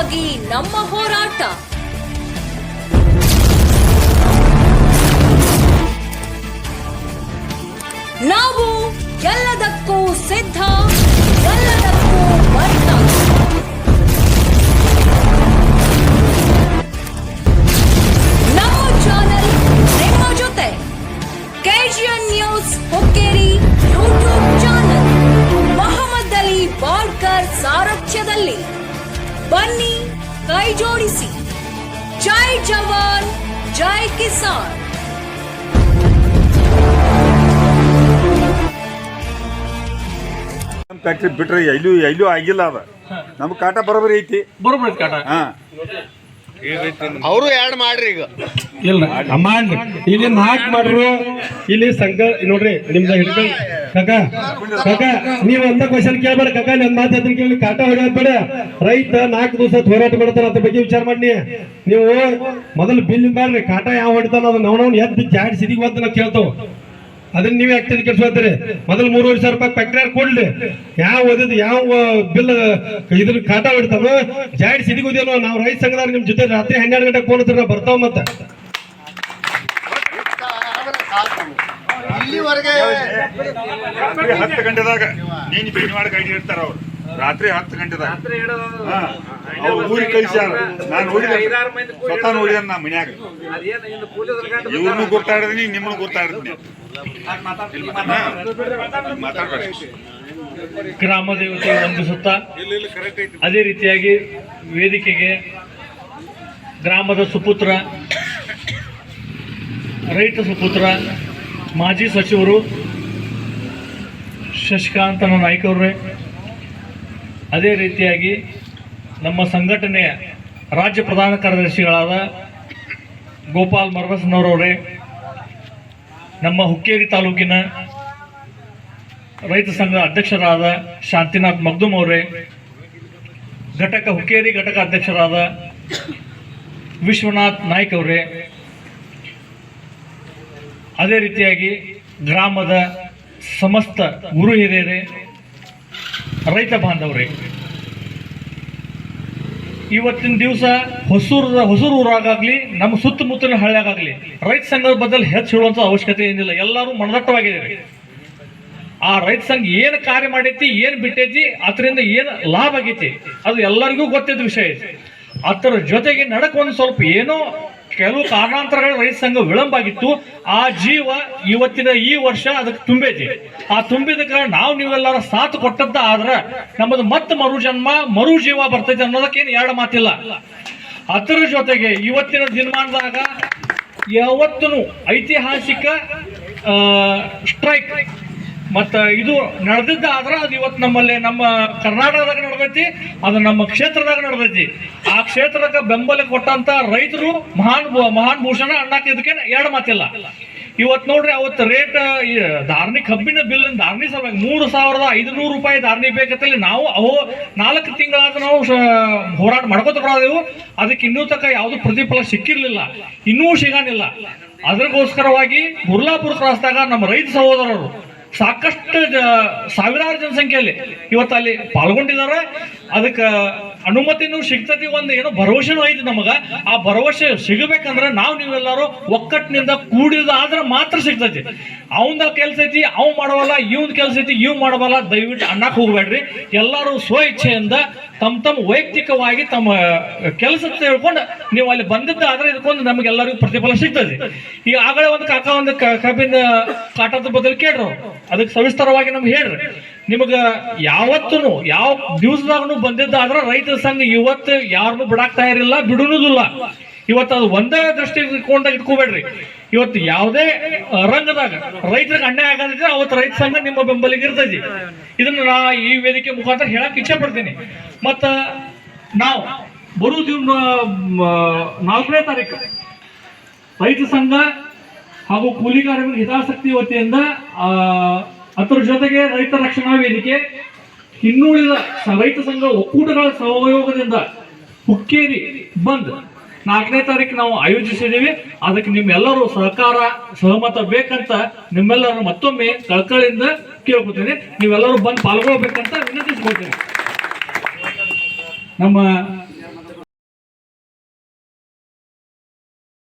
ನ್ಯಾಯಕ್ಕಾಗಿ ನಮ್ಮ ಹೋರಾಟ. ನಾವು ಎಲ್ಲದಕ್ಕೂ ಸಿದ್ಧ, ಎಲ್ಲದಕ್ಕೂ ಬದ್ಧ. ನಮ್ಮ ಚಾನೆಲ್ ನಿಮ್ಮ ಜೊತೆ KGN news Hukkeri YouTube channel Mohammad Ali Balkar ಸಾರಥ್ಯದಲ್ಲಿ. ಬನ್ನಿ ಕೈ ಜೋಡಿಸಿ. ಜೈ ಜವಾನ್ ಜೈ ಕಿಸಾನ್. ಫ್ಯಾಕ್ಟ್ರಿ ಬಿಟ್ರೆ ಎಲ್ಲೂ ಎಲ್ಲೂ ಆಗಿಲ್ಲ ಅದ. ನಮ್ಮ ಕಾಟ ಬರೋಬರಿ ಐತಿ. ಬರೋಬರಿ ಕಾಟ. ಹಾ. ಅವರು ಎರಡು ಮಾಡ್ರಿ ಈಗ. ಇಲ್ಲ ಅಮ್ಮ ಇಲ್ಲಿ ನಾಲ್ಕು ಮಾಡ್ರು ಇಲ್ಲಿ ಸಂಘ ನೋಡ್ರಿ ನಿಮ್ದು ಹಿಡ್ಕೊಂಡು ಕಾಕ ಕಕ್ಕ ನೀವ್ ಒಂದ ಕ್ವಶನ್ ಕೇಳ್ಬೇಡ ಕಕ್ಕ ನನ್ ಮಾತು ಅದನ್ನ ಕೇಳಿ. ಕಾಟ ಹೊಡೆಯೋದ್ ಬೇಡ. ರೈತ ನಾಲ್ಕು ದಿವಸ ಹೋರಾಟ ಮಾಡ್ತಾರ ಅದ್ರ ಬಗ್ಗೆ ವಿಚಾರ ಮಾಡಿ ನೀವು ಮೊದಲು ಬಿಲ್ ಮಾಡ್ರಿ ಕಾಟ ಯಾವ ಹೊಡಿತಾನ ಅದನ್ನ ನಾವು ಎದ್ದು ಜಾಡ್ ಸಿದಿಗೆ ಬಂತ ನಾವು ಕೇಳ್ತಾವ. ಅದನ್ನ ನೀವೇ ಆಗ್ತದೆ ಕೆಲ್ಸತ್ತೀರಿ ಮೊದಲು ಮೂರುವರೆ ಸಾವಿರ ರೂಪಾಯಿ ಫ್ಯಾಕ್ಟ್ರಿ ಕೊಡ್ಲಿ. ಯಾವ ಓದಿದ್ ಯಾವ ಬಿಲ್ ಇದ್ರ ಕಾಟ ಹೊಡಿತಾನೋ ಜಾಡ್ ಸಿದಿಗೆ ನಾವ್ ರೈತ ಸಂಘದವ್ರು ನಿಮ್ ಜೊತೆ ರಾತ್ರಿ ಹನ್ನೆರಡು ಗಂಟೆಗೆ ಫೋನ್ ಹತ್ರ ಬರ್ತಾವ ಮತ್ತೆ. ಇಲ್ಲಿವರೆಗೆ ರಾತ್ರಿ ಹತ್ತು ಗಂಟೆದಾಗ ನೀನು ಭೇಟಿ ಮಾಡಿ ಗಾಡಿ ಅವ್ರು. ರಾತ್ರಿ ಹತ್ತು ಗಂಟೆದಾಗ. ಅವ್ರು ಊರಿಗೆ ಕಳಿಸ್ಯಾರ. ನಾನು ನೋಡಿದ ಸ್ವತಃ ನೋಡಿದ ನಾ ಮನ್ಯಾಗ. ಇವ್ರನ್ನೂ ಗುರ್ತಾಡಿದೀನಿ ನಿಮ್ಮನ್ನು ಗುರ್ತಾಡಿದೀನಿ. ಗ್ರಾಮ ದೇವತೆ ವಂದಿಸುತ್ತ ಅದೇ ರೀತಿಯಾಗಿ ವೇದಿಕೆಗೆ ಗ್ರಾಮದ ಸುಪುತ್ರ ರೈತ ಸುಪುತ್ರ ಮಾಜಿ ಸಚಿವರು ಶಶಿಕಾಂತ ನಾಯ್ಕ ಅವರೇ ಅದೇ ರೀತಿಯಾಗಿ ನಮ್ಮ ಸಂಘಟನೆಯ ರಾಜ್ಯ ಪ್ರಧಾನ ಕಾರ್ಯದರ್ಶಿಗಳಾದ ಗೋಪಾಲ್ ಮರಬಸನವರವರೇ ನಮ್ಮ ಹುಕ್ಕೇರಿ ತಾಲೂಕಿನ ರೈತ ಸಂಘ ಅಧ್ಯಕ್ಷರಾದ ಶಾಂತಿನಾಥ್ ಮಗ್ದುಮ್ ಅವರೇ, ಘಟಕ ಹುಕ್ಕೇರಿ ಘಟಕ ಅಧ್ಯಕ್ಷರಾದ ವಿಶ್ವನಾಥ್ ನಾಯ್ಕ ಅವರೇ ಅದೇ ರೀತಿಯಾಗಿ ಗ್ರಾಮದ ಸಮಸ್ತ ಗುರು ಹಿರಿಯರೇ, ರೈತ ಬಾಂಧವರೇ, ಇವತ್ತಿನ ದಿವಸ ಹೊಸೂರ, ಹೊಸೂರು ಊರಾಗಲಿ ನಮ್ಮ ಸುತ್ತಮುತ್ತಲಿನ ಹಳ್ಳಿಯಾಗಲಿ ರೈತ ಸಂಘದ ಬದಲು ಹೆಚ್ಚು ಹೇಳುವಂಥ ಅವಶ್ಯಕತೆ ಏನಿಲ್ಲ. ಎಲ್ಲರೂ ಮನದಟ್ಟವಾಗಿದ್ದಾರೆ. ಆ ರೈತ ಸಂಘ ಏನು ಕಾರ್ಯ ಮಾಡೈತಿ, ಏನು ಬಿಟ್ಟೈತಿ, ಅದರಿಂದ ಏನು ಲಾಭ ಆಗೈತಿ, ಅದು ಎಲ್ಲರಿಗೂ ಗೊತ್ತಿದ್ದ ವಿಷಯ ಐತಿ ಅದರ ಜೊತೆಗೆ ನಡಕ್ ಒಂದು ಸ್ವಲ್ಪ ಏನೋ ಕೆಲವು ಕಾರಣಾಂತರಗಳ ರೈತ ಸಂಘ ವಿಳಂಬ ಆಗಿತ್ತು ಆ ಜೀವ ಇವತ್ತಿನ ಈ ವರ್ಷ ಅದಕ್ಕೆ ತುಂಬೈತಿ ಆ ತುಂಬಿದ ಕಾರಣ ನಾವು ನೀವೆಲ್ಲರ ಸಾಥ್ ಕೊಟ್ಟದ್ದ ಆದ್ರೆ ನಮ್ಮದು ಮತ್ತೆ ಮರು ಜನ್ಮ ಮರು ಜೀವ ಬರ್ತೈತಿ ಅನ್ನೋದಕ್ಕೇನು ಎರಡು ಮಾತಿಲ್ಲ. ಅದರ ಜೊತೆಗೆ ಇವತ್ತಿನ ದಿನಮಾನದಾಗ ಯಾವತ್ತೂ ಐತಿಹಾಸಿಕ ಸ್ಟ್ರೈಕ್ ಮತ್ತ ಇದು ನಡೆದಿದ್ದ ಆದ್ರೆ ಅದು ಇವತ್ತು ನಮ್ಮಲ್ಲಿ ನಮ್ಮ ಕರ್ನಾಟಕದಾಗ ನಡೆದೈತಿ, ಅದು ನಮ್ಮ ಕ್ಷೇತ್ರದಾಗ ನಡೆದೈತಿ. ಆ ಕ್ಷೇತ್ರಕ್ಕೆ ಬೆಂಬಲ ಕೊಟ್ಟಂತ ರೈತರು ಮಹಾನ್ ಮಹಾನ್ ಭೂಷಣ ಅಣ್ಣಕ್ಕೆ ಇದಕ್ಕೆ ಎರಡು ಮಾತಿಲ್ಲ. ಇವತ್ತು ನೋಡ್ರಿ ಅವತ್ತು ರೇಟ್ ಧಾರ್ನಿ ಕಬ್ಬಿನ ಬಿಲ್ ಧಾರ್ನಿ ಸಲುವಾಗಿ ಮೂರು ಸಾವಿರದ ಐದುನೂರು ರೂಪಾಯಿ ಧಾರ್ನಿ ಬೇಕತ್ತಲ್ಲಿ. ನಾವು ಅವು ನಾಲ್ಕು ತಿಂಗಳಾದ ನಾವು ಹೋರಾಟ ಮಾಡ್ಕೋತ ಬರೋದೆವು. ಅದಕ್ಕೆ ಇನ್ನೂ ತನಕ ಯಾವುದು ಪ್ರತಿಫಲ ಸಿಕ್ಕಿರಲಿಲ್ಲ. ಇನ್ನೂ ಸಿಗಾನಿಲ್ಲ. ಅದಕ್ಕೋಸ್ಕರವಾಗಿ ಬುರ್ಲಾಪುರ ಕ್ರಾಸ್ದಾಗ ನಮ್ಮ ರೈತ ಸಹೋದರರು ಸಾಕಷ್ಟು ಸಾವಿರಾರು ಜನಸಂಖ್ಯೆಯಲ್ಲಿ ಇವತ್ತು ಅಲ್ಲಿ ಪಾಲ್ಗೊಂಡಿದ್ದಾರೆ. ಅದಕ್ಕೆ ಅನುಮತಿನೂ ಸಿಗ್ತತಿ ಒಂದು ಏನೋ ಭರವಸೆನೂ ಐತಿ ನಮಗ. ಆ ಭರವಸೆ ಸಿಗಬೇಕಂದ್ರೆ ನಾವು ನೀವೆಲ್ಲರೂ ಒಕ್ಕಟ್ಟಿನಿಂದ ಕೂಡಿದಾದ್ರೆ ಮಾತ್ರ ಸಿಗ್ತೈತಿ ಅವಂದ ಕೆಲಸ ಐತಿ, ಅವ್ ಮಾಡವಲ್ಲ ಇವಂದ್ ಕೆಲಸ ಐತಿ, ಇವ್ ಮಾಡವಲ್ಲ ದಯವಿಟ್ಟು ಅನ್ನಕ್ಕೆ ಹೋಗ್ಬೇಡ್ರಿ. ಎಲ್ಲರೂ ಸ್ವ ಇಚ್ಛೆಯಿಂದ ತಮ್ಮ ತಮ್ಮ ವೈಯಕ್ತಿಕವಾಗಿ ತಮ್ಮ ಕೆಲಸ ತಿಳ್ಕೊಂಡು ನೀವು ಅಲ್ಲಿ ಬಂದಿದ್ದ ಆದ್ರೆ ಇದಕ್ಕೊಂದು ನಮಗೆಲ್ಲರಿಗೂ ಪ್ರತಿಫಲ ಸಿಗ್ತದೆ. ಈಗ ಆಗಲೇ ಒಂದು ಕಾಕ ಒಂದು ಕಬ್ಬಿನ ಕಾಟದ ಬದಲು ಕೇಳ್ರು. ಅದಕ್ಕೆ ಸವಿಸ್ತಾರವಾಗಿ ನಮ್ಗೆ ಹೇಳ್ರಿ. ನಿಮಗ ಯಾವತ್ತೂ ಯಾವ ದಿವಸದಾಗೂ ಬಂದಿದ್ದ ಆದ್ರೆ ರೈತರ ಸಂಘ ಇವತ್ತು ಯಾರನ್ನು ಬಿಡಾಕ್ ತಯಾರಿಲ್ಲ ಬಿಡುವುದಿಲ್ಲ ಇವತ್ತು ಅದು ಒಂದೇ ಇಟ್ಕೊಂಡಾಗ ಇಟ್ಕೋಬೇಡ್ರಿ. ಇವತ್ತು ಯಾವುದೇ ರಂಗದಾಗ ರೈತರಿಗೆ ಅನ್ಯಾಯ ಆಗದಿದ್ರೆ ಅವತ್ತು ರೈತ ಸಂಘ ನಿಮ್ಮ ಬೆಂಬಲಿಗೆ ಇರ್ತೈತಿ. ಇದನ್ನ ನಾ ಈ ವೇದಿಕೆ ಮುಖಾಂತರ ಹೇಳಕ್ ಇಚ್ಛೆ ಪಡ್ತೀನಿ. ಮತ್ತ ನಾವು ಬರುವ ದಿನ ನಾಲ್ಕನೇ ತಾರೀಕು ರೈತ ಸಂಘ ಹಾಗೂ ಕೂಲಿ ಕಾರ್ಮಿಕ ಹಿತಾಸಕ್ತಿ ವತಿಯಿಂದ ಅದರ ಜೊತೆಗೆ ರೈತ ರಕ್ಷಣಾ ವೇದಿಕೆ ಇನ್ನುಳಿದ ರೈತ ಸಂಘ ಒಕ್ಕೂಟಗಳ ಸಹಯೋಗದಿಂದ ಹುಕ್ಕೇರಿ ಬಂದ್ ನಾಲ್ಕನೇ ತಾರೀಕು ನಾವು ಆಯೋಜಿಸಿದ್ದೀವಿ. ಅದಕ್ಕೆ ನಿಮ್ಮೆಲ್ಲರೂ ಸಹಕಾರ, ಸಹಮತ ಬೇಕಂತ ನಿಮ್ಮೆಲ್ಲರೂ ಮತ್ತೊಮ್ಮೆ ಕಳ್ಕಳಿಂದ ಕೇಳ್ಕೊತೀನಿ. ನೀವೆಲ್ಲರೂ ಬಂದು ಪಾಲ್ಗೊಳ್ಬೇಕಂತ ವಿನಂತಿಸ್ಕೊಳ್ತೀನಿ. ನಮ್ಮ